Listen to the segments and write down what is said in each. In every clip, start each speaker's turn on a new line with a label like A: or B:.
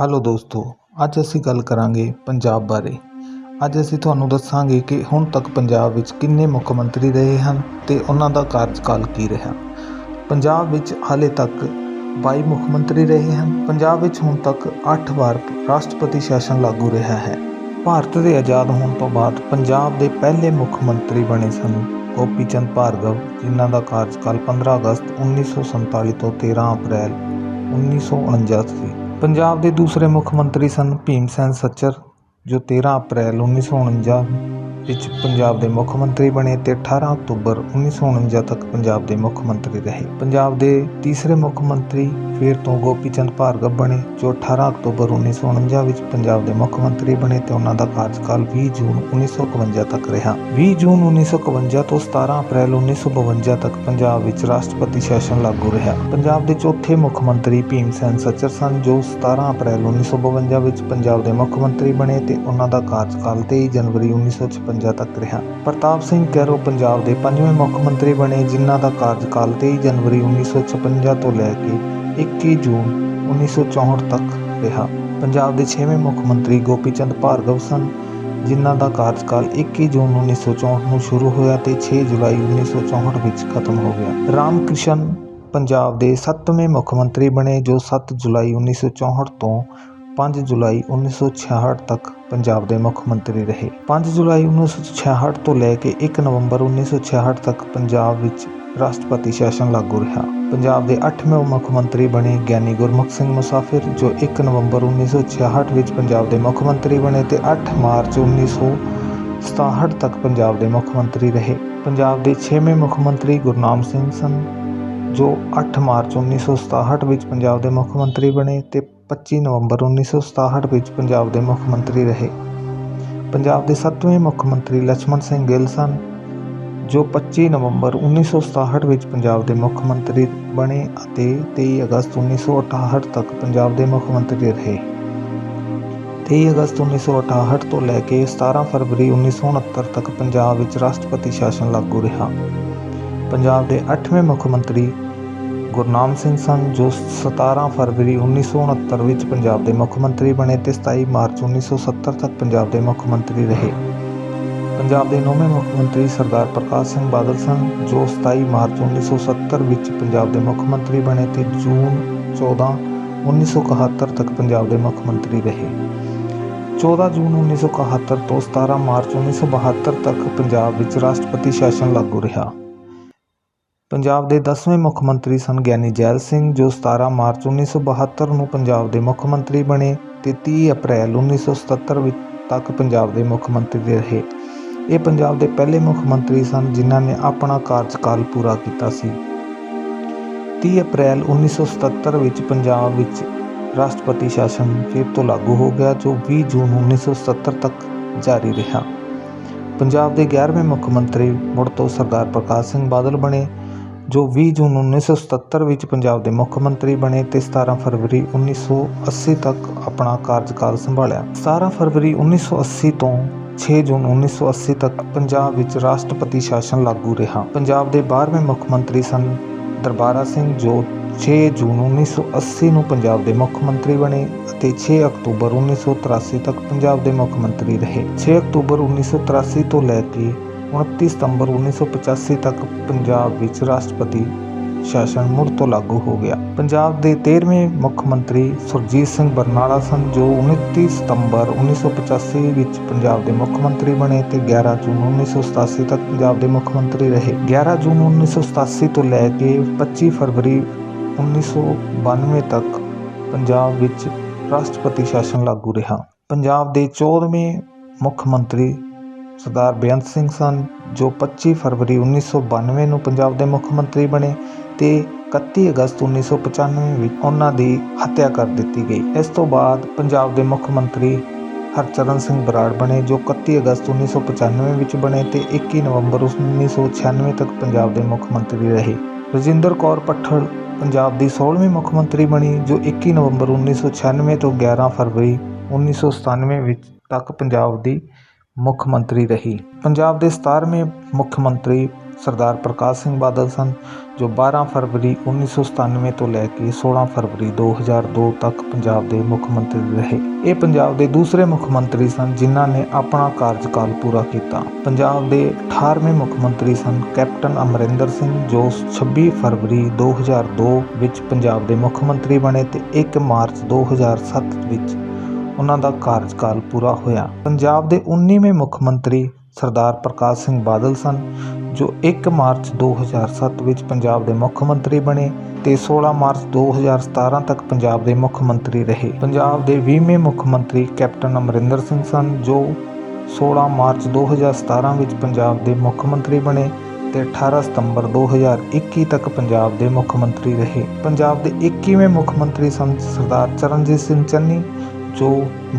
A: Hello ਦੋਸਤੋ, ਅੱਜ ਅਸੀਂ ਗੱਲ ਕਰਾਂਗੇ ਪੰਜਾਬ ਬਾਰੇ। ਅੱਜ ਅਸੀਂ ਤੁਹਾਨੂੰ ਦੱਸਾਂਗੇ ਕਿ ਹੁਣ ਤੱਕ ਪੰਜਾਬ ਵਿੱਚ ਕਿੰਨੇ ਮੁੱਖ ਮੰਤਰੀ ਰਹੇ ਹਨ ਤੇ ਉਹਨਾਂ ਦਾ ਕਾਰਜਕਾਲ ਕੀ ਰਿਹਾ। ਪੰਜਾਬ ਵਿੱਚ ਹਾਲੇ ਤੱਕ 22 ਮੁੱਖ ਮੰਤਰੀ ਰਹੇ ਹਨ। ਪੰਜਾਬ ਵਿੱਚ ਹੁਣ ਤੱਕ 8 ਵਾਰ ਰਾਸ਼ਟਰਪਤੀ ਸ਼ਾਸਨ ਲਾਗੂ ਰਿਹਾ ਹੈ। ਭਾਰਤ ਦੇ ਆਜ਼ਾਦ ਹੋਣ ਤੋਂ ਬਾਅਦ ਪੰਜਾਬ ਦੇ ਪਹਿਲੇ ਮੁੱਖ ਮੰਤਰੀ ਬਣੇ ਸਨ ਗੋਪੀ ਚੰਦ ਭਾਰਗਵ, ਜਿਨ੍ਹਾਂ ਦਾ ਕਾਰਜਕਾਲ 15 ਅਗਸਤ 1947 ਤੋਂ 13 ਅਪ੍ਰੈਲ 1949 ਸੀ। ਪੰਜਾਬ ਦੇ ਦੂਸਰੇ ਮੁੱਖ ਮੰਤਰੀ ਸਨ ਭੀਮ ਸੈਨ ਸੱਚਰ, ਜੋ 13 ਅਪ੍ਰੈਲ 1949 ਵਿੱਚ ਪੰਜਾਬ ਦੇ ਮੁੱਖ ਮੰਤਰੀ ਬਣੇ ਤੇ 18 ਅਕਤੂਬਰ 1949 ਤੱਕ ਪੰਜਾਬ ਦੇ ਮੁੱਖ ਮੰਤਰੀ ਰਹੇ। ਪੰਜਾਬ ਦੇ ਤੀਸਰੇ ਮੁੱਖ ਮੰਤਰੀ ਫਿਰ ਤੋਂ ਗੋਪੀ ਚੰਦ ਭਾਰਗਵ ਬਣੇ, ਜੋ 18 ਅਕਤੂਬਰ 1949 ਵਿੱਚ ਪੰਜਾਬ ਦੇ ਮੁੱਖ ਮੰਤਰੀ ਬਣੇ ਤੇ ਉਹਨਾਂ ਦਾ ਕਾਰਜਕਾਲ 20 ਜੂਨ 1951 ਤੱਕ ਰਿਹਾ। 20 ਜੂਨ 1951 ਤੋਂ 17 ਅਪ੍ਰੈਲ 1952 ਤੱਕ ਪੰਜਾਬ ਵਿੱਚ ਰਾਸ਼ਟਰਪਤੀ ਸ਼ਾਸਨ ਲਾਗੂ ਰਿਹਾ। ਪੰਜਾਬ ਦੇ ਚੌਥੇ ਮੁੱਖ ਮੰਤਰੀ ਭੀਮ ਸੈਨ ਸੱਚਰ ਸਨ, ਜੋ 17 ਅਪ੍ਰੈਲ 1952 ਵਿੱਚ ਪੰਜਾਬ ਦੇ ਮੁੱਖ ਮੰਤਰੀ ਬਣੇ ਤੇ ਉਹਨਾਂ ਦਾ ਕਾਰਜਕਾਲ 23 ਜਨਵਰੀ 1956 ਤੱਕ ਰਿਹਾ। ਪ੍ਰਤਾਪ ਸਿੰਘ ਕੈਰੋ ਪੰਜਾਬ ਦੇ ਪੰਜਵੇਂ ਮੁੱਖ ਮੰਤਰੀ ਬਣੇ, ਜਿਨ੍ਹਾਂ ਦਾ ਕਾਰਜਕਾਲ 23 ਜਨਵਰੀ 1956 ਤੋਂ ਲੈ ਕੇ 21 ਜੂਨ 1964 ਤੱਕ ਰਿਹਾ। ਪੰਜਾਬ ਦੇ ਛੇਵੇਂ ਮੁੱਖ ਮੰਤਰੀ ਗੋਪੀ ਚੰਦ ਭਾਰਗਵ ਸਨ, ਜਿਨ੍ਹਾਂ ਦਾ ਕਾਰਜਕਾਲ 21 ਜੂਨ 1964 ਨੂੰ ਸ਼ੁਰੂ ਹੋਇਆ ਤੇ 6 ਜੁਲਾਈ 1964 ਵਿੱਚ ਖਤਮ ਹੋ ਗਿਆ। ਰਾਮ ਪੰਜਾਬ ਦੇ 7ਵੇਂ ਮੁੱਖ ਮੰਤਰੀ ਬਣੇ, ਜੋ 7 ਜੁਲਾਈ 1964 ਤੋਂ 5 ਜੁਲਾਈ 1966 ਤੱਕ ਪੰਜਾਬ ਦੇ ਮੁੱਖ ਮੰਤਰੀ ਰਹੇ। 5 ਜੁਲਾਈ 1966 ਤੋਂ ਲੈ ਕੇ 1 ਨਵੰਬਰ 1966 ਤੱਕ ਪੰਜਾਬ ਵਿੱਚ ਰਾਸ਼ਟਰਪਤੀ ਸ਼ਾਸਨ ਲਾਗੂ ਰਿਹਾ। ਪੰਜਾਬ ਦੇ 8ਵੇਂ ਮੁੱਖ ਮੰਤਰੀ ਬਣੇ ਗਿਆਨੀ ਗੁਰਮੁਖ ਸਿੰਘ ਮੁਸਾਫਿਰ, ਜੋ 1 ਨਵੰਬਰ 1966 ਵਿੱਚ ਪੰਜਾਬ ਦੇ ਮੁੱਖ ਮੰਤਰੀ ਬਣੇ ਤੇ 8 ਮਾਰਚ 1967 ਤੱਕ ਪੰਜਾਬ ਦੇ ਮੁੱਖ ਮੰਤਰੀ ਰਹੇ। ਪੰਜਾਬ ਦੇ 6ਵੇਂ ਮੁੱਖ ਮੰਤਰੀ ਗੁਰਨਾਮ ਸਿੰਘ ਸਨ, ਜੋ 8 ਮਾਰਚ 1967 ਵਿੱਚ ਪੰਜਾਬ ਦੇ ਮੁੱਖ ਮੰਤਰੀ ਬਣੇ ਤੇ 25 ਨਵੰਬਰ 1967 ਵਿੱਚ ਪੰਜਾਬ ਦੇ ਮੁੱਖ ਮੰਤਰੀ ਰਹੇ। ਪੰਜਾਬ ਦੇ 7ਵੇਂ ਮੁੱਖ ਮੰਤਰੀ ਲక్ష్మణ ਸਿੰਘ ਗਿੱਲ ਸਨ ਜੋ 25 ਨਵੰਬਰ 1967 ਵਿੱਚ ਪੰਜਾਬ ਦੇ ਮੁੱਖ ਮੰਤਰੀ ਬਣੇ ਅਤੇ 23 ਅਗਸਤ 1968 ਤੱਕ ਪੰਜਾਬ ਦੇ ਮੁੱਖ ਮੰਤਰੀ ਰਹੇ। 23 ਅਗਸਤ 1968 ਤੋਂ ਲੈ ਕੇ 17 ਫਰਵਰੀ 1969 ਤੱਕ ਪੰਜਾਬ ਵਿੱਚ ਰਾਸ਼ਟਰਪਤੀ ਸ਼ਾਸਨ ਲਾਗੂ ਰਿਹਾ। ਪੰਜਾਬ ਦੇ 8ਵੇਂ ਮੁੱਖ ਮੰਤਰੀ ਗੁਰਨਾਮ ਸਿੰਘ ਸਨ, ਜੋ 17 ਫਰਵਰੀ 1969 ਵਿੱਚ ਪੰਜਾਬ ਦੇ ਮੁੱਖ ਮੰਤਰੀ ਬਣੇ ਤੇ 27 ਮਾਰਚ 1970 ਤੱਕ ਪੰਜਾਬ ਦੇ ਮੁੱਖ ਮੰਤਰੀ ਰਹੇ। ਪੰਜਾਬ ਦੇ ਨੌਵੇਂ ਮੁੱਖ ਮੰਤਰੀ ਸਰਦਾਰ ਪ੍ਰਕਾਸ਼ ਸਿੰਘ ਬਾਦਲ ਸਨ, ਜੋ 27 ਮਾਰਚ 1970 ਵਿੱਚ ਪੰਜਾਬ ਦੇ ਮੁੱਖ ਮੰਤਰੀ ਬਣੇ ਤੇ ਜੂਨ 14 1971 ਤੱਕ ਪੰਜਾਬ ਦੇ ਮੁੱਖ ਮੰਤਰੀ ਰਹੇ। 14 ਜੂਨ 1971 ਤੋਂ 17 ਮਾਰਚ 1972 ਤੱਕ ਪੰਜਾਬ ਵਿੱਚ ਰਾਸ਼ਟਰਪਤੀ ਸ਼ਾਸਨ ਲਾਗੂ ਰਿਹਾ। ਪੰਜਾਬ ਦੇ 10ਵੇਂ ਮੁੱਖ ਮੰਤਰੀ ਸਨ ਗਿਆਨੀ ਜੈਲ ਸਿੰਘ, ਜੋ 17 ਮਾਰਚ 1972 ਨੂੰ ਪੰਜਾਬ ਦੇ ਮੁੱਖ ਮੰਤਰੀ ਬਣੇ ਤੇ 30 ਅਪ੍ਰੈਲ 1977 ਵਿੱਚ ਤੱਕ ਪੰਜਾਬ ਦੇ ਮੁੱਖ ਮੰਤਰੀ ਰਹੇ। ਇਹ ਪੰਜਾਬ ਦੇ ਪਹਿਲੇ ਮੁੱਖ ਮੰਤਰੀ ਸਨ, ਜਿਨ੍ਹਾਂ ਨੇ ਆਪਣਾ ਕਾਰਜਕਾਲ ਪੂਰਾ ਕੀਤਾ ਸੀ। 30 ਅਪ੍ਰੈਲ 1977 ਵਿੱਚ ਪੰਜਾਬ ਵਿੱਚ ਰਾਸ਼ਟਰਪਤੀ ਸ਼ਾਸਨ ਫਿਰ ਤੋਂ ਲਾਗੂ ਹੋ ਗਿਆ, ਜੋ 20 ਜੂਨ 1977 ਤੱਕ ਜਾਰੀ ਰਿਹਾ। ਪੰਜਾਬ ਦੇ 11ਵੇਂ ਮੁੱਖ ਮੰਤਰੀ ਮੁੜ ਤੋਂ ਸਰਦਾਰ ਪ੍ਰਕਾਸ਼ ਸਿੰਘ ਬਾਦਲ ਬਣੇ, ਜੋ 20 ਜੂਨ 1977 ਵਿੱਚ ਪੰਜਾਬ ਦੇ ਮੁੱਖ ਮੰਤਰੀ ਬਣੇ ਤੇ 17 ਫਰਵਰੀ 1980 ਤੱਕ ਆਪਣਾ ਕਾਰਜਕਾਲ ਸੰਭਾਲਿਆ। 17 ਫਰਵਰੀ 1980 ਤੋਂ 6 ਜੂਨ 1980 ਤੱਕ ਪੰਜਾਬ ਵਿੱਚ ਰਾਸ਼ਟਰਪਤੀ ਸ਼ਾਸਨ ਲਾਗੂ ਰਿਹਾ। ਪੰਜਾਬ ਦੇ 12ਵੇਂ ਮੁੱਖ ਮੰਤਰੀ ਸਨ ਦਰਬਾਰਾ ਸਿੰਘ, ਜੋ 6 ਜੂਨ 1980 ਨੂੰ ਪੰਜਾਬ ਦੇ ਮੁੱਖ ਮੰਤਰੀ ਬਣੇ ਅਤੇ 6 ਅਕਤੂਬਰ 1983 ਤੱਕ ਪੰਜਾਬ ਦੇ ਮੁੱਖ ਮੰਤਰੀ ਰਹੇ। 6 ਅਕਤੂਬਰ 1983 ਤੋਂ ਲੈ ਕੇ 29 ਸਤੰਬਰ 1985 ਤੱਕ ਪੰਜਾਬ ਵਿੱਚ ਰਾਸ਼ਟਰਪਤੀ ਸ਼ਾਸਨ ਮੁੜ ਤੋਂ ਲਾਗੂ ਹੋ ਗਿਆ। ਪੰਜਾਬ ਦੇ 13ਵੇਂ ਮੁੱਖ ਮੰਤਰੀ ਸੁਰਜੀਤ ਸਿੰਘ ਬਰਨਾਲਾ ਸਨ, ਜੋ 29 ਸਤੰਬਰ 1985 ਵਿੱਚ ਪੰਜਾਬ ਦੇ ਮੁੱਖ ਮੰਤਰੀ ਬਣੇ ਤੇ 11 ਜੂਨ 1987 ਤੱਕ ਪੰਜਾਬ ਦੇ ਮੁੱਖ ਮੰਤਰੀ ਰਹੇ। 11 ਜੂਨ 1987 ਤੋਂ ਲੈ ਕੇ 25 ਫਰਵਰੀ 1992 ਤੱਕ ਪੰਜਾਬ ਵਿੱਚ ਰਾਸ਼ਟਰਪਤੀ ਸ਼ਾਸਨ ਲਾਗੂ ਰਿਹਾ। ਪੰਜਾਬ ਦੇ 14ਵੇਂ ਮੁੱਖ ਮੰਤਰੀ ਸਰਦਾਰ ਬੇਅੰਤ ਸਿੰਘ ਸਨ, ਜੋ 25 ਫਰਵਰੀ 1992 ਨੂੰ ਪੰਜਾਬ ਦੇ ਮੁੱਖ ਮੰਤਰੀ ਬਣੇ ਤੇ 31 ਅਗਸਤ 1995 ਵਿੱਚ ਉਹਨਾਂ ਦੀ ਹੱਤਿਆ ਕਰ ਦਿੱਤੀ ਗਈ। ਇਸ ਤੋਂ ਬਾਅਦ ਪੰਜਾਬ ਦੇ ਮੁੱਖ ਮੰਤਰੀ ਹਰਚਰਨ ਸਿੰਘ ਬਰਾੜ ਬਣੇ, ਜੋ 31 ਅਗਸਤ 1995 ਵਿੱਚ ਬਣੇ ਤੇ 21 ਨਵੰਬਰ 1996 ਤੱਕ ਪੰਜਾਬ ਦੇ ਮੁੱਖ ਮੰਤਰੀ ਰਹੇ। ਰਜਿੰਦਰ ਕੌਰ ਪੱਠਲ ਪੰਜਾਬ ਦੀ 16ਵੀਂ ਮੁੱਖ ਮੰਤਰੀ ਬਣੀ, ਜੋ 21 ਨਵੰਬਰ 1996 ਤੋਂ 11 ਫਰਵਰੀ 1997 ਵਿੱਚ ਤੱਕ ਪੰਜਾਬ ਦੀ ਮੁੱਖ ਮੰਤਰੀ ਰਹੀ। ਪੰਜਾਬ ਦੇ 17ਵੇਂ ਮੁੱਖ ਮੰਤਰੀ ਸਰਦਾਰ ਪ੍ਰਕਾਸ਼ ਸਿੰਘ ਬਾਦਲ ਸਨ, ਜੋ 12 ਫਰਵਰੀ 1997 ਤੋਂ ਲੈ ਕੇ 16 ਫਰਵਰੀ 2002 ਤੱਕ ਪੰਜਾਬ ਦੇ ਮੁੱਖ ਮੰਤਰੀ ਰਹੇ। ਇਹ ਪੰਜਾਬ ਦੇ ਦੂਸਰੇ ਮੁੱਖ ਮੰਤਰੀ ਸਨ, ਜਿਨ੍ਹਾਂ ਨੇ ਆਪਣਾ ਕਾਰਜਕਾਲ ਪੂਰਾ ਕੀਤਾ। ਪੰਜਾਬ ਦੇ 18ਵੇਂ ਮੁੱਖ ਮੰਤਰੀ ਸਨ, ਕੈਪਟਨ ਅਮਰਿੰਦਰ ਸਿੰਘ, ਜੋ 26 ਫਰਵਰੀ 2002 ਵਿੱਚ ਪੰਜਾਬ ਦੇ ਮੁੱਖ ਮੰਤਰੀ ਬਣੇ ਤੇ 1 ਮਾਰਚ 2007 ਵਿੱਚ ਉਹਨਾਂ ਦਾ ਕਾਰਜਕਾਲ ਪੂਰਾ ਹੋਇਆ। ਪੰਜਾਬ ਦੇ 19ਵੇਂ ਮੁੱਖ ਮੰਤਰੀ ਸਰਦਾਰ ਪ੍ਰਕਾਸ਼ ਸਿੰਘ ਬਾਦਲ ਸਨ, ਜੋ 1 ਮਾਰਚ 2007 ਵਿੱਚ ਪੰਜਾਬ ਦੇ ਮੁੱਖ ਮੰਤਰੀ ਬਣੇ ਤੇ 16 ਮਾਰਚ 2017 ਤੱਕ ਪੰਜਾਬ ਦੇ ਮੁੱਖ ਮੰਤਰੀ ਰਹੇ। ਪੰਜਾਬ ਦੇ 20ਵੇਂ ਮੁੱਖ ਮੰਤਰੀ ਕੈਪਟਨ ਅਮਰਿੰਦਰ ਸਿੰਘ ਸਨ, ਜੋ 16 ਮਾਰਚ 2017 ਵਿੱਚ ਪੰਜਾਬ ਦੇ ਮੁੱਖ ਮੰਤਰੀ ਬਣੇ ਤੇ 18 ਸਤੰਬਰ 2021 ਤੱਕ ਪੰਜਾਬ ਦੇ ਮੁੱਖ ਮੰਤਰੀ ਰਹੇ। ਪੰਜਾਬ ਦੇ 21ਵੇਂ ਮੁੱਖ ਮੰਤਰੀ ਸਨ ਸਰਦਾਰ ਚਰਨਜੀਤ ਸਿੰਘ ਚੰਨੀ ਜੋ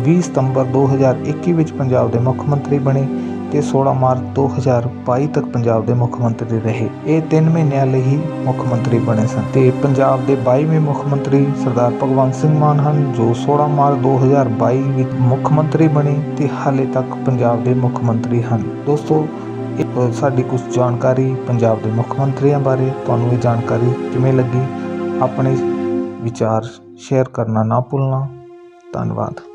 A: 20 ਸਤੰਬਰ 2021 ਵਿੱਚ ਪੰਜਾਬ ਦੇ ਮੁੱਖ ਮੰਤਰੀ ਬਣੇ ਤੇ 16 ਮਾਰਚ 2022 ਤੱਕ ਪੰਜਾਬ ਦੇ ਮੁੱਖ ਮੰਤਰੀ ਰਹੇ। ਇਹ 3 ਮਹੀਨਿਆਂ ਲਈ ਹੀ ਮੁੱਖ ਮੰਤਰੀ ਬਣੇ ਸਨ। ਤੇ ਪੰਜਾਬ ਦੇ 22ਵੇਂ ਮੁੱਖ ਮੰਤਰੀ ਸਰਦਾਰ ਭਗਵੰਤ ਸਿੰਘ ਮਾਨ ਹਨ, ਜੋ 16 ਮਾਰਚ 2022 ਵਿੱਚ ਮੁੱਖ ਮੰਤਰੀ ਬਣੇ ਤੇ ਹਾਲੇ ਤੱਕ ਪੰਜਾਬ ਦੇ ਮੁੱਖ ਮੰਤਰੀ ਹਨ। ਦੋਸਤੋ ਸਾਡੀ ਕੁਝ ਜਾਣਕਾਰੀ ਪੰਜਾਬ ਦੇ ਮੁੱਖ ਮੰਤਰੀਆਂ ਬਾਰੇ ਤੁਹਾਨੂੰ ਇਹ ਜਾਣਕਾਰੀ ਕਿਵੇਂ ਲੱਗੀ? ਆਪਣੇ ਵਿਚਾਰ ਸ਼ੇਅਰ ਕਰਨਾ ਨਾ ਭੁੱਲਣਾ। ਧੰਨਵਾਦ।